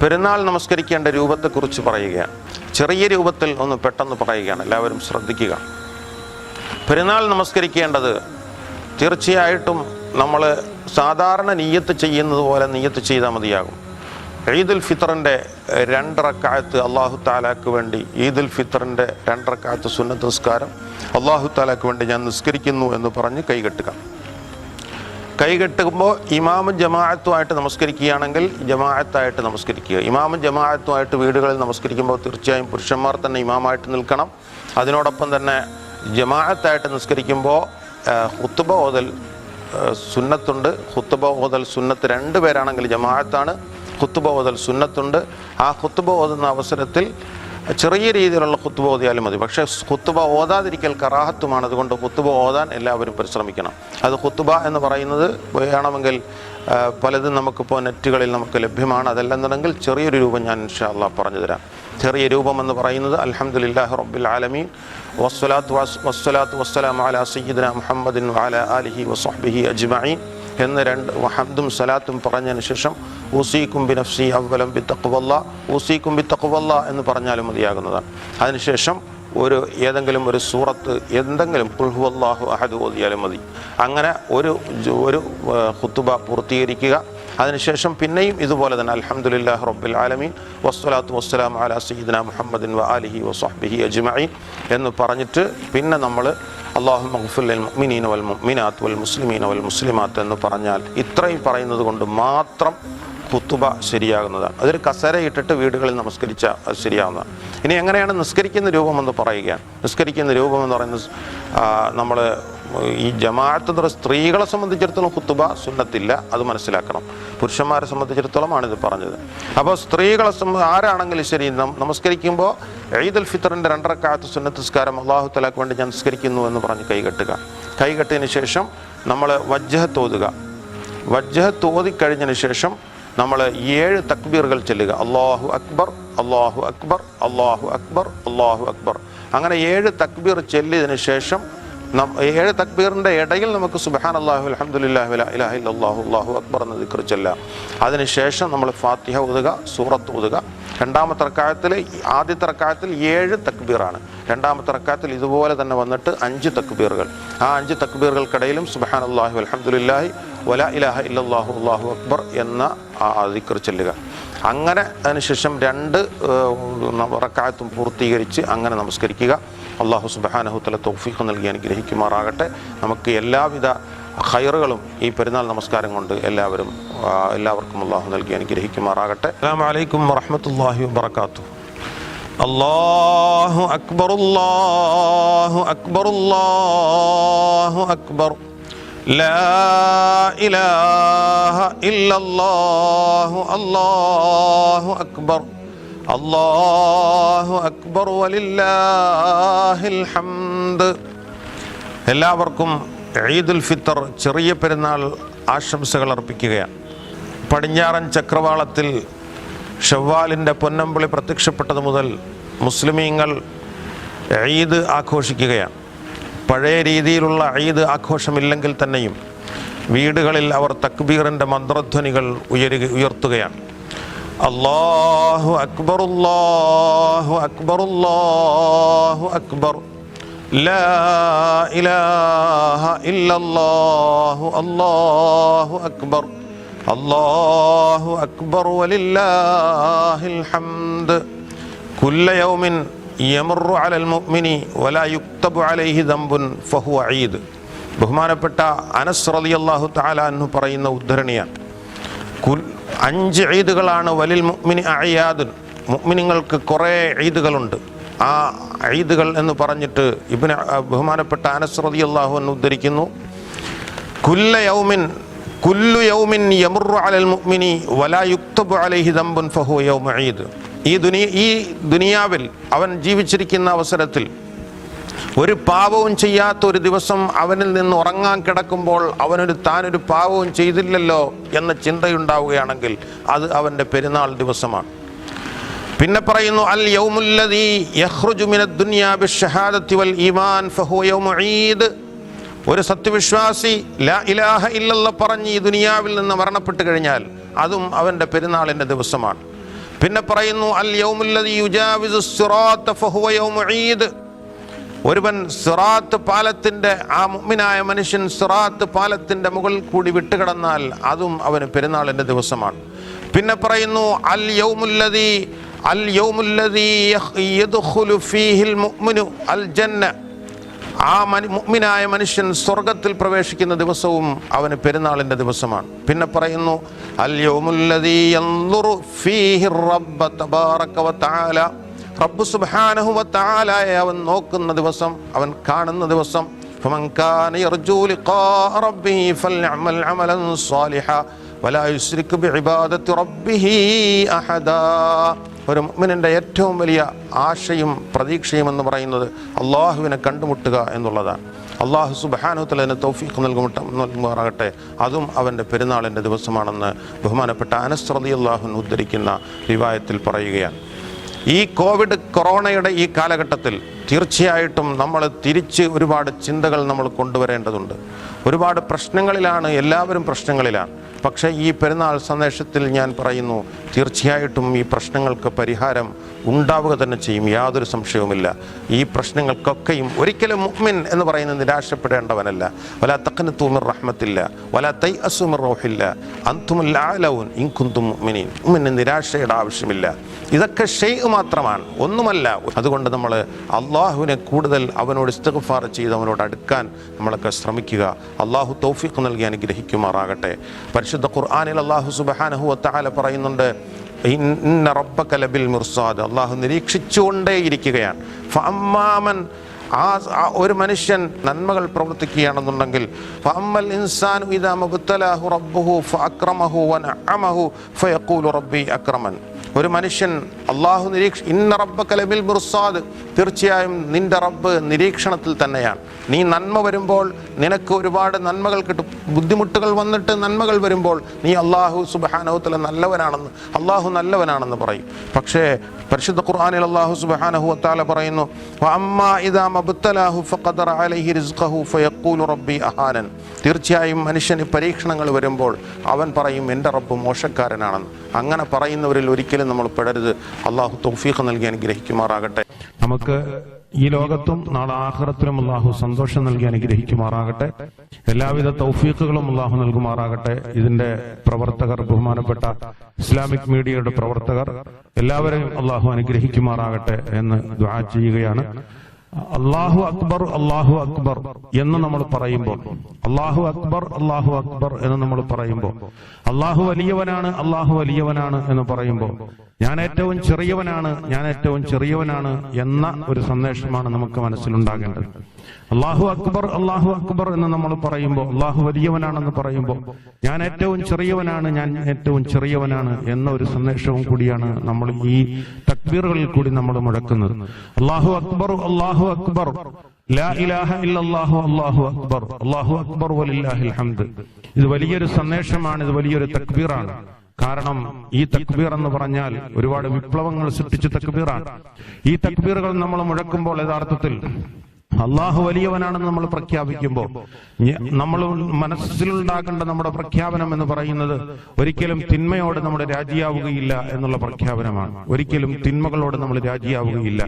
പെരുന്നാൾ നമസ്കരിക്കേണ്ട രൂപത്തെക്കുറിച്ച് പറയുകയാണ് ചെറിയ രൂപത്തിൽ ഒന്ന് പെട്ടെന്ന് പറയുകയാണ്. എല്ലാവരും ശ്രദ്ധിക്കുക. പെരുന്നാൾ നമസ്കരിക്കേണ്ടത് തീർച്ചയായിട്ടും നമ്മൾ സാധാരണ നീയത്ത് ചെയ്യുന്നത് പോലെ നീയത്ത് ചെയ്താൽ മതിയാകും. ഈദുൽ ഫിത്തറിന്റെ രണ്ടറക്കാലത്ത് അള്ളാഹു താലാക്ക് വേണ്ടി ഈദുൽ ഫിത്തറിന്റെ രണ്ടറക്കാലത്ത് സുന്നത്ത് നിസ്കാരം അള്ളാഹു താലാക്ക് വേണ്ടി ഞാൻ നിസ്കരിക്കുന്നു എന്ന് പറഞ്ഞ് കൈകെട്ടുക. കൈകെട്ടുമ്പോൾ ഇമാമും ജമാഅത്തുമായിട്ട് നമസ്കരിക്കുകയാണെങ്കിൽ ജമാഅത്തായിട്ട് നമസ്കരിക്കുക. ഇമാമും ജമാഅത്തുമായിട്ട് വീടുകളിൽ നമസ്കരിക്കുമ്പോൾ തീർച്ചയായും പുരുഷന്മാർ തന്നെ ഇമാമായിട്ട് നിൽക്കണം. അതിനോടൊപ്പം തന്നെ ജമാഅത്തായിട്ട് നിസ്കരിക്കുമ്പോൾ ഹുത്തുബ ഓതൽ സുന്നത്തുണ്ട്. ഹുത്തുബ ഓതൽ സുന്നത്ത് രണ്ട് പേരാണെങ്കിൽ ജമാഅത്താണ്. ഹുത്തുബ ഓതൽ സുന്നത്തുണ്ട്. ആ ഹുത്തുബ ഓതുന്ന അവസരത്തിൽ ചെറിയ രീതിയിലുള്ള കുത്തുബ ഓതിയാലും മതി. പക്ഷേ കുത്തുബ ഓതാതിരിക്കൽ കറാഹത്തുമാണ്. അതുകൊണ്ട് കുത്തുബ ഓതാൻ എല്ലാവരും പരിശ്രമിക്കണം. അത് കുത്തുബ എന്ന് പറയുന്നത് വേണമെങ്കിൽ പലതും നമുക്കിപ്പോൾ നെറ്റുകളിൽ നമുക്ക് ലഭ്യമാണ്. അതല്ലെന്നുണ്ടെങ്കിൽ ചെറിയൊരു രൂപം ഞാൻ ഇൻഷാല്ല പറഞ്ഞു തരാം. ചെറിയ രൂപം എന്ന് പറയുന്നത് അൽഹംദുലില്ലാഹി റബ്ബിൽ ആലമീൻ. വസ്സലാത്തു വസ് വസ്സലാത്തു വസ്സലാം അല സയ്യിദ്ന മുഹമ്മദിൻ വഅല ആലിഹി വസഹ്ബിഹി അജ്മഈൻ. എന്ന് രണ്ട് ഹംദും സലാത്തും പറഞ്ഞതിന് ശേഷം ഊസീക്കും ബി നഫ്സി അവലം ബി തക്കുവല്ല ഊസീക്കും ബി തക്കുവല്ല എന്ന് പറഞ്ഞാലും മതിയാകുന്നതാണ്. അതിനുശേഷം ഒരു ഏതെങ്കിലും ഒരു സൂറത്ത് എന്തെങ്കിലും പുൽഹുവല്ലാഹു അഹദ് ഓതിയാലും മതി. അങ്ങനെ ഒരു ഒരു ഹുത്തുബ പൂർത്തീകരിക്കുക. അതിനുശേഷം പിന്നെയും ഇതുപോലെ തന്നെ അലഹമുല്ലാ റബ്ബിൽ ആലമീൻ വസ്സലാത്തു വസ്സലാം അല സീദന മുഹമ്മദിൻ വ അലിഹി വസഹ്ബിഹി അജ്മഈൻ എന്ന് പറഞ്ഞിട്ട് പിന്നെ നമ്മൾ അള്ളാഹു മഹ്ഫുൽ മുഅ്മിനീന വൽ മുഅ്മിനാത്ത് വൽ മുസ്ലിമീന വൽ മുസ്ലിമാത്ത് എന്ന് പറഞ്ഞാൽ ഇത്രയും പറയുന്നത് കൊണ്ട് മാത്രം കുത്തുബ ശരിയാകുന്നതാണ്. അതൊരു കസര ഇട്ടിട്ട് വീടുകളിൽ നമസ്കരിച്ച അത് ശരിയാവുന്നതാണ്. ഇനി എങ്ങനെയാണ് നിസ്കരിക്കുന്ന രൂപമെന്ന് പറയുകയാണ്. നിസ്കരിക്കുന്ന രൂപമെന്ന് പറയുന്നത് നമ്മൾ ഈ ജമാഅത്ത് എന്ന് പറയുന്ന സ്ത്രീകളെ സംബന്ധിച്ചിടത്തോളം കുത്തുബ സുന്നത്തില്ല അത് മനസ്സിലാക്കണം. പുരുഷന്മാരെ സംബന്ധിച്ചിടത്തോളമാണ് ഇത് പറഞ്ഞത്. അപ്പോൾ സ്ത്രീകളെ ആരാണെങ്കിലും ശരി നമസ്കരിക്കുമ്പോൾ നമസ്കരിക്കുമ്പോൾ ഈദുൽ ഫിത്തറിന്റെ രണ്ടരക്കാലത്ത് സുന്നത്ത് നിസ്കാരം അള്ളാഹു തലാക്ക് വേണ്ടി ഞാൻ നിസ്കരിക്കുന്നു എന്ന് പറഞ്ഞ് കൈകെട്ടുക. കൈകെട്ടിയതിന് ശേഷം നമ്മൾ വജ്ജഹത്ത് ഓതുക വജ്ജഹത്ത് ഓതിക്കഴിഞ്ഞതിന് ശേഷം നമ്മൾ ഏഴ് തക്ബീറുകൾ ചെല്ലുക. അള്ളാഹു അക്ബർ അള്ളാഹു അക്ബർ അള്ളാഹു അക്ബർ അള്ളാഹു അക്ബർ. അങ്ങനെ ഏഴ് തക്ബീർ ചെല്ലിയതിന് ശേഷം ഏഴ് തക്ബീറിന്റെ ഇടയിൽ നമുക്ക് സുബഹാൻ അള്ളാഹു അലഹമുല്ലാഹു ഇലാഹി അള്ളാഹു അള്ളാഹു അക്ബർ എന്ന് ദിക്ർ ചെല്ലാം അതിനുശേഷം നമ്മൾ ഫാത്തിഹ ഓതുക സൂറത്ത് ഓതുക. രണ്ടാമത്തെ റക്കായത്തിൽ ആദ്യത്തെ റക്കായത്തിൽ ഏഴ് തക്ബീറാണ്. രണ്ടാമത്തെ റക്കായത്തിൽ ഇതുപോലെ തന്നെ വന്നിട്ട് അഞ്ച് തക്ബീറുകൾ. ആ അഞ്ച് തക്ബീറുകൾക്കിടയിലും സുബഹാൻ അള്ളാഹു അലഹമുല്ലാഹി വല ഇലാഹ ഇല്ലാഹു അള്ളാഹു അക്ബർ എന്ന ആ ദിക്ർ ചെല്ലുക. അങ്ങനെ അതിനുശേഷം രണ്ട് റക്കായത്തും പൂർത്തീകരിച്ച് അങ്ങനെ നമസ്കരിക്കുക. അള്ളാഹു സുബഹാനഹുത്തല തൗഫീഖ് നൽകി അനുഗ്രഹിക്കുമാറാകട്ടെ നമുക്ക് എല്ലാവിധ ഹൈറുകളും ഈ പെരുന്നാൾ നമസ്കാരം കൊണ്ട് എല്ലാവരും ആ, എല്ലാവർക്കും അള്ളാഹു നൽകി അനുഗ്രഹിക്കുമാറാകട്ടെ അസ്സാം വലൈക്കും വറഹമത്തല്ലാഹി വബർക്കാത്തു അള്ളാഹു അക്ബർ അല്ലാഹു അക്ബർ അല്ലാഹു അക്ബർ لا إله إلا الله الله أكبر അള്ളാഹു അക്ബർ ഹംദ്. എല്ലാവർക്കും ഈദുൽ ഫിത്തർ ചെറിയ പെരുന്നാൾ ആശംസകൾ അർപ്പിക്കുകയാണ്. പടിഞ്ഞാറൻ ചക്രവാളത്തിൽ ഷവ്വാലിന്റെ പൊന്നമ്പിളി പ്രത്യക്ഷപ്പെട്ടത് മുതൽ മുസ്ലിമീങ്ങൾ ഈദ് ആഘോഷിക്കുകയാണ്. പഴയ രീതിയിലുള്ള ഈദ് ആഘോഷമില്ലെങ്കിൽ തന്നെയും വീടുകളിൽ അവർ തക്ബീറിന്റെ മന്ത്രധ്വനികൾ ഉയരുക ഉയർത്തുകയാണ്. അള്ളാഹു അക്ബർ അല്ലാഹു അക്ബർ അല്ലാഹു അക്ബർ لا إله إلا الله الله أكبر الله أكبر ولله الحمد كل يوم يمر على المؤمن ولا يكتب عليه ذنب فهو عيد ബഹുമാനപ്പെട്ട അനസ് റളിയല്ലാഹു തആല അൻഹു പറയുന്ന ഉദ്ധരണിയാണ് കുൽ- അഞ്ച് ഈദുകളാണ് വലിൽ മുഅ്മിനി അയ്യാദുൻ മുഅ്മിനിങ്ങൾക്ക് കുറേ ഈദുകളുണ്ട്. ആ ഈദുകൾ എന്ന് പറഞ്ഞിട്ട് ഇബിന് ബഹുമാനപ്പെട്ട അനസ് അള്ളാഹു എന്ന് ഉദ്ധരിക്കുന്നു. കുല്ല യൗമിൻ കുല്ലു യൗമിൻ യമുറു അലൽ മുഅ്മിനി വലാ യുക്തബു അലൈഹി ദംബുൻ ഫഹു യൗമ ഈദ്. ഈ ദുനിയ ഈ ദുനിയാവിൽ അവൻ ജീവിച്ചിരിക്കുന്ന അവസരത്തിൽ ഒരു പാപവും ചെയ്യാത്ത ഒരു ദിവസം അവനിൽ നിന്ന് ഉറങ്ങാൻ കിടക്കുമ്പോൾ അവനൊരു താനൊരു പാപവും ചെയ്തില്ലല്ലോ എന്ന ചിന്തയുണ്ടാവുകയാണെങ്കിൽ അത് അവന്റെ പെരുന്നാൾ ദിവസമാണ്. പിന്നെ പറയുന്നു അൽ യൗമുല്ലദീ യഖ്റുജു മിനദ് ഷഹാദത്തി വൽ ഈമാൻ ഫഹു യൗമു ഈദ്. ഒരു സത്യവിശ്വാസി ലാ ഇലാഹ ഇല്ലല്ല പറഞ്ഞ് ഈ ദുനിയാവിൽ നിന്ന് മരണപ്പെട്ട് കഴിഞ്ഞാൽ അതും അവന്റെ പെരുന്നാളിന്റെ ദിവസമാണ്. പിന്നെ പറയുന്നു അൽ യൗമുല്ലദീ യുജാവിസു സിറാത്ത ഫഹുവ യൗമു ഈദ്. ഒരുവൻ സിറാത്ത് പാലത്തിന്റെ ആ മുമ്മിനായ മനുഷ്യൻ സിറാത്ത് പാലത്തിന്റെ മുകളിൽ കൂടി വിട്ടുകിടന്നാൽ അതും അവന് പെരുന്നാളിന്റെ ദിവസമാണ്. പിന്നെ പറയുന്നു അൽ യൗമുല്ലതി അൽ യദ്ഖുലു ഫീഹിൽ മുഅ്മിനു അൽ ജന്ന. ആ മനു മുഅ്മിനായ മനുഷ്യൻ സ്വർഗത്തിൽ പ്രവേശിക്കുന്ന ദിവസവും അവന് പെരുന്നാളിന്റെ ദിവസമാണ്. പിന്നെ പറയുന്നു അൽ യൻദുറു ഫീഹി റബ്ബ തബാറക റബ്ബു സുബാനഹുവത്തായ അവൻ നോക്കുന്ന ദിവസം അവൻ കാണുന്ന ദിവസം ഒരു ഏറ്റവും വലിയ ആശയും പ്രതീക്ഷയും എന്ന് പറയുന്നത് അള്ളാഹുവിനെ കണ്ടുമുട്ടുക എന്നുള്ളതാണ്. അള്ളാഹു സുബഹാനുത്തല അതിന് തൗഫീഖ് നൽകുമട്ട നൽകുമാറാകട്ടെ. അതും അവന്റെ പെരുന്നാളിന്റെ ദിവസമാണെന്ന് ബഹുമാനപ്പെട്ട അനസ്രതി അള്ളാഹുൻ ഉദ്ധരിക്കുന്ന റിവായത്തിൽ പറയുകയാണ്. ഈ കോവിഡ് കൊറോണയുടെ ഈ കാലഘട്ടത്തിൽ തീർച്ചയായിട്ടും നമ്മൾ തിരിച്ച് ഒരുപാട് ചിന്തകൾ നമ്മൾ കൊണ്ടുവരേണ്ടതുണ്ട്. ഒരുപാട് പ്രശ്നങ്ങളിലാണ് എല്ലാവരും പ്രശ്നങ്ങളിലാണ്. പക്ഷേ ഈ പെരുന്നാൾ സന്ദേശത്തിൽ ഞാൻ പറയുന്നു തീർച്ചയായിട്ടും ഈ പ്രശ്നങ്ങൾക്ക് പരിഹാരം ഉണ്ടാവുക തന്നെ ചെയ്യും യാതൊരു സംശയവുമില്ല. ഈ പ്രശ്നങ്ങൾക്കൊക്കെയും ഒരിക്കലും മുഹ്മിൻ എന്ന് പറയുന്ന നിരാശപ്പെടേണ്ടവനല്ല. വല തക്കന് തൂമിർ റഹ്മത്തില്ല വല തൈ അസുമിർ റോഹില്ല അന്തുമുല്ലാലവും ഇൻകുന്തും മുഅ്മിനീൻ. മുഹ്മിന് നിരാശയുടെ ആവശ്യമില്ല. ഇതൊക്കെ ഷെയ് മാത്രമാണ്. ഒന്നുമല്ല. അതുകൊണ്ട് നമ്മൾ അള്ളാഹുവിനെ കൂടുതൽ അവനോട് ഇസ്തഗഫാർ ചെയ്ത് അവനോട് അടുക്കാൻ നമ്മളൊക്കെ ശ്രമിക്കുക. അള്ളാഹു തൗഫീഖ് നൽകി അനുഗ്രഹിക്കുമാറാകട്ടെ. പരിശുദ്ധ ഖുർആാനിൽ അള്ളാഹു സുബഹാനഹു ഒത്താല പറയുന്നുണ്ട് ഇന്ന റബ്ബക ലബിൽ മുർസാദ്. അള്ളാഹു നിരീക്ഷിച്ചുകൊണ്ടേയിരിക്കുകയാണ്. ഇരിക്കുകയാണ് ആ ഒരു മനുഷ്യൻ നന്മകൾ പ്രവർത്തിക്കുകയാണെന്നുണ്ടെങ്കിൽ ഫമ്മൽ ഇൻസാനു ഇദാ റബ്ബുഹു ഫഅക്രമഹു ഫയഖൂലു അക്രമൻ. ഒരു മനുഷ്യൻ അള്ളാഹു നിരീക്ഷ ഇന്ന റബ്ബ് കലബിൽ മുർസാദ്. തീർച്ചയായും നിന്റെ റബ്ബ് നിരീക്ഷണത്തിൽ തന്നെയാണ്. നീ നന്മ വരുമ്പോൾ നിനക്ക് ഒരുപാട് നന്മകൾ കിട്ടും. ബുദ്ധിമുട്ടുകൾ വന്നിട്ട് നന്മകൾ വരുമ്പോൾ നീ അള്ളാഹു സുബഹാനഹുത്തല നല്ലവനാണെന്ന് അള്ളാഹു നല്ലവനാണെന്ന് പറയും. പക്ഷേ പരിശുദ്ധ ഖുർആാനിൽ അള്ളാഹു സുബ്ഹാനഹു വതആല പറയുന്നു അഹാനൻ. തീർച്ചയായും മനുഷ്യന് പരീക്ഷണങ്ങൾ വരുമ്പോൾ അവൻ പറയും എന്റെ റബ്ബ് മോശക്കാരനാണെന്ന്. അങ്ങനെ പറയുന്നവരിൽ ഒരിക്കലും നമ്മൾ പെടരുത്. അള്ളാഹു തൗഫീഖ് നൽകി അനുഗ്രഹിക്കുമാറാകട്ടെ. നമുക്ക് ഈ ലോകത്തും നാളെ ആഹ്റത്തിലും അള്ളാഹു സന്തോഷം നൽകി അനുഗ്രഹിക്കുമാറാകട്ടെ. എല്ലാവിധ തൗഫീഖുകളും അള്ളാഹു നൽകുമാറാകട്ടെ. ഇതിന്റെ പ്രവർത്തകർ ബഹുമാനപ്പെട്ട ഇസ്ലാമിക് മീഡിയയുടെ പ്രവർത്തകർ എല്ലാവരെയും അള്ളാഹു അനുഗ്രഹിക്കുമാറാകട്ടെ എന്ന് ദ്വാ ചെയ്യുകയാണ്. അള്ളാഹു അക്ബർ അള്ളാഹു അക്ബർ എന്ന് നമ്മൾ പറയുമ്പോൾ. അള്ളാഹു അക്ബർ അള്ളാഹു അക്ബർ എന്ന് നമ്മൾ പറയുമ്പോൾ. അള്ളാഹു വലിയവനാണ് അള്ളാഹു വലിയവനാണ് എന്ന് പറയുമ്പോൾ. ഞാൻ ഏറ്റവും ചെറിയവനാണ് ഞാൻ ഏറ്റവും ചെറിയവനാണ് എന്ന ഒരു സന്ദേശമാണ് നമുക്ക് മനസ്സിലുണ്ടാകേണ്ടത്. അള്ളാഹു അക്ബർ അള്ളാഹു അക്ബർ എന്ന് നമ്മൾ പറയുമ്പോൾ അള്ളാഹു വലിയവനാണെന്ന് പറയുമ്പോൾ ഞാൻ ഏറ്റവും ചെറിയവനാണ് ഞാൻ ഏറ്റവും ചെറിയവനാണ് എന്ന ഒരു സന്ദേശവും കൂടിയാണ് നമ്മൾ ഈ തക്ബീറുകളിൽ കൂടി നമ്മൾ മുഴക്കുന്നത്. അള്ളാഹു അക്ബർ അള്ളാഹു അക്ബർ. ഇത് വലിയൊരു സന്ദേശമാണ് ഇത് വലിയൊരു തക്ബീറാണ്. കാരണം ഈ തക്ബീർ എന്ന് പറഞ്ഞാൽ ഒരുപാട് വിപ്ലവങ്ങൾ സൃഷ്ടിച്ച തക്ബീറാണ്. ഈ തക്ബീറുകൾ നമ്മൾ മുഴക്കുമ്പോൾ യഥാർത്ഥത്തിൽ അള്ളാഹു വലിയവനാണെന്ന് നമ്മൾ പ്രഖ്യാപിക്കുമ്പോൾ നമ്മൾ മനസ്സിലുണ്ടാക്കേണ്ട നമ്മുടെ പ്രഖ്യാപനം എന്ന് പറയുന്നത് ഒരിക്കലും തിന്മയോട് നമ്മൾ രാജിയാവുകയില്ല എന്നുള്ള പ്രഖ്യാപനമാണ്. ഒരിക്കലും തിന്മകളോട് നമ്മൾ രാജിയാവുകയില്ല.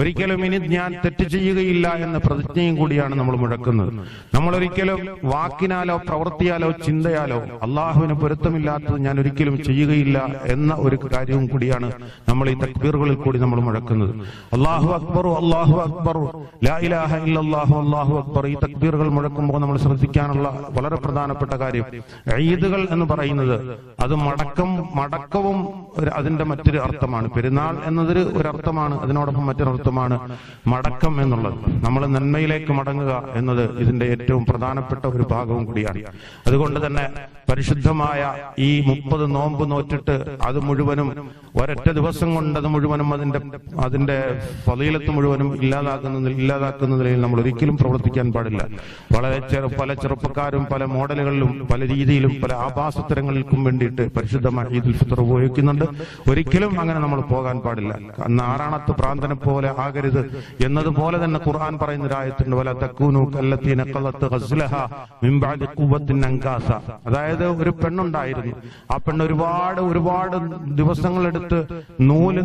ഒരിക്കലും ഇനി ഞാൻ തെറ്റ് ചെയ്യുകയില്ല എന്ന പ്രതിജ്ഞയും കൂടിയാണ് നമ്മൾ മുഴക്കുന്നത്. നമ്മൾ ഒരിക്കലും വാക്കിനാലോ പ്രവൃത്തിയാലോ ചിന്തയാലോ അള്ളാഹുവിന് പൊരുത്തമില്ലാത്തത് ഞാൻ ഒരിക്കലും ചെയ്യുകയില്ല എന്ന ഒരു കാര്യവും കൂടിയാണ് നമ്മൾ ഈ തക്ബീറുകളിൽ കൂടി നമ്മൾ മുഴക്കുന്നത്. അള്ളാഹു അക്ബറു അള്ളാഹു അക്ബറു ലാ അക്ബർ. ഈ തക്ബീറുകൾ മുഴക്കുമ്പോൾ നമ്മൾ ശ്രദ്ധിക്കാനുള്ള വളരെ പ്രധാനപ്പെട്ട കാര്യം ഈദുകൾ എന്ന് പറയുന്നത് അത് മടക്കം മടക്കവും അതിന്റെ മറ്റൊരു അർത്ഥമാണ്. പെരുന്നാൾ എന്നതൊരു അർത്ഥമാണ് അതിനോടൊപ്പം മറ്റൊരു അർത്ഥമാണ് മടക്കം എന്നുള്ളത്. നമ്മൾ നന്മയിലേക്ക് മടങ്ങുക എന്നത് ഇതിന്റെ ഏറ്റവും പ്രധാനപ്പെട്ട ഒരു ഭാഗവും കൂടിയാണ്. അതുകൊണ്ട് തന്നെ പരിശുദ്ധമായ ഈ മുപ്പത് നോമ്പ് നോറ്റിട്ട് അത് മുഴുവനും ഒരൊറ്റ ദിവസം കൊണ്ട് അത് മുഴുവനും അതിന്റെ അതിന്റെ ഫലീലത്ത് മുഴുവനും ഇല്ലാതാക്കുന്ന ഇല്ലാതാക്കുന്ന നിലയിൽ നമ്മൾ ഒരിക്കലും പ്രവർത്തിക്കാൻ പാടില്ല. വളരെ ചെറു പല ചെറുപ്പക്കാരും പല മോഡലുകളിലും പല രീതിയിലും പല ആഭാസത്തരങ്ങൾക്കും വേണ്ടിയിട്ട് പരിശുദ്ധമായ ഈദുൽ ഫിത്തർ ഉപയോഗിക്കുന്നുണ്ട്. ഒരിക്കലും അങ്ങനെ നമ്മൾ പോകാൻ പാടില്ല. അന്ന് ആറാണത്ത് പ്രാന്തനെ പോലെ ആകരുത്. എന്നതുപോലെ തന്നെ ഖുർആൻ പറയുന്ന ഒരായത്തുണ്ട് വല തക്കൂനു കല്ലത്തീന കള്ളത്ത് അൻകാസ. അതായത് ഒരു പെണ്ണുണ്ടായിരുന്നു. ആ പെണ്ണ് ഒരുപാട് ഒരുപാട് ദിവസങ്ങളെടുത്ത് നൂൽ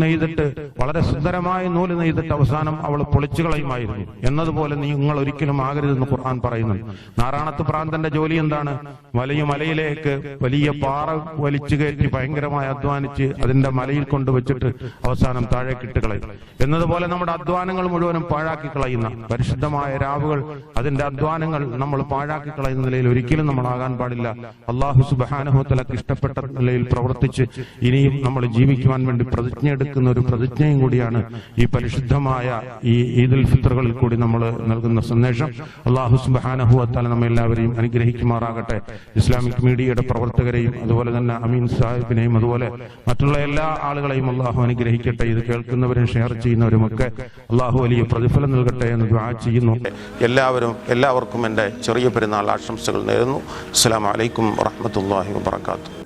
നെയ്തിട്ട് വളരെ സുന്ദരമായി നൂൽ നെയ്തിട്ട് അവസാനം അവൾ പൊളിച്ചു കളയുമായിരുന്നു എന്നതുപോലെ നിങ്ങൾ ഒരിക്കലും ആകരുതെന്ന് ഖുർആൻ പറയുന്നു. നാറാണത്ത് പ്രാന്തന്റെ ജോലി എന്താണ്? വലിയ മലയിലേക്ക് വലിയ പാറ വലിച്ചു കയറ്റി ഭയങ്കരമായി അധ്വാനിച്ച് അതിന്റെ മലയിൽ കൊണ്ടുവച്ചിട്ട് അവസാനം താഴേക്കിട്ട് കളയും. എന്നതുപോലെ നമ്മുടെ അധ്വാനങ്ങൾ മുഴുവനും പാഴാക്കി കളയുന്ന പരിശുദ്ധമായ രാവുകൾ അതിന്റെ അധ്വാനങ്ങൾ നമ്മൾ പാഴാക്കി കളയുന്ന നിലയിൽ ഒരിക്കലും നമ്മൾ ആകാൻ പാടില്ല. അള്ളാഹു സുബാനഹുത്തലക്ക് ഇഷ്ടപ്പെട്ട നിലയിൽ പ്രവർത്തിച്ച് ഇനിയും നമ്മൾ ജീവിക്കുവാൻ വേണ്ടി പ്രതിജ്ഞ എടുക്കുന്ന ഒരു പ്രതിജ്ഞയും കൂടിയാണ് ഈ പരിശുദ്ധമായ ഈ ഈദുൽ ഫിത്തറുകളിൽ കൂടി നമ്മൾ നൽകുന്ന സന്ദേശം. അള്ളാഹു സുബാനഹുവത്താല നമ്മെ എല്ലാവരെയും അനുഗ്രഹിക്കുമാറാകട്ടെ. ഇസ്ലാമിക് മീഡിയയുടെ പ്രവർത്തകരെയും അതുപോലെ തന്നെ അമീൻ സാഹിബിനെയും അതുപോലെ മറ്റുള്ള എല്ലാ ആളുകളെയും അള്ളാഹു അനുഗ്രഹിക്കട്ടെ. ഇത് കേൾക്കുന്നവരും ഷെയർ ചെയ്യുന്നവരുമൊക്കെ അള്ളാഹു വലിയ പ്രതിഫലം നൽകട്ടെ എന്ന് ചെയ്യുന്നു. എല്ലാവരും എല്ലാവർക്കും എന്റെ ചെറിയ പെരുന്നാൾ ആശംസകൾ നേരുന്നു. അസ്സാം വലൈക്കും വറഹമത്തല്ലാഹി വാത്തു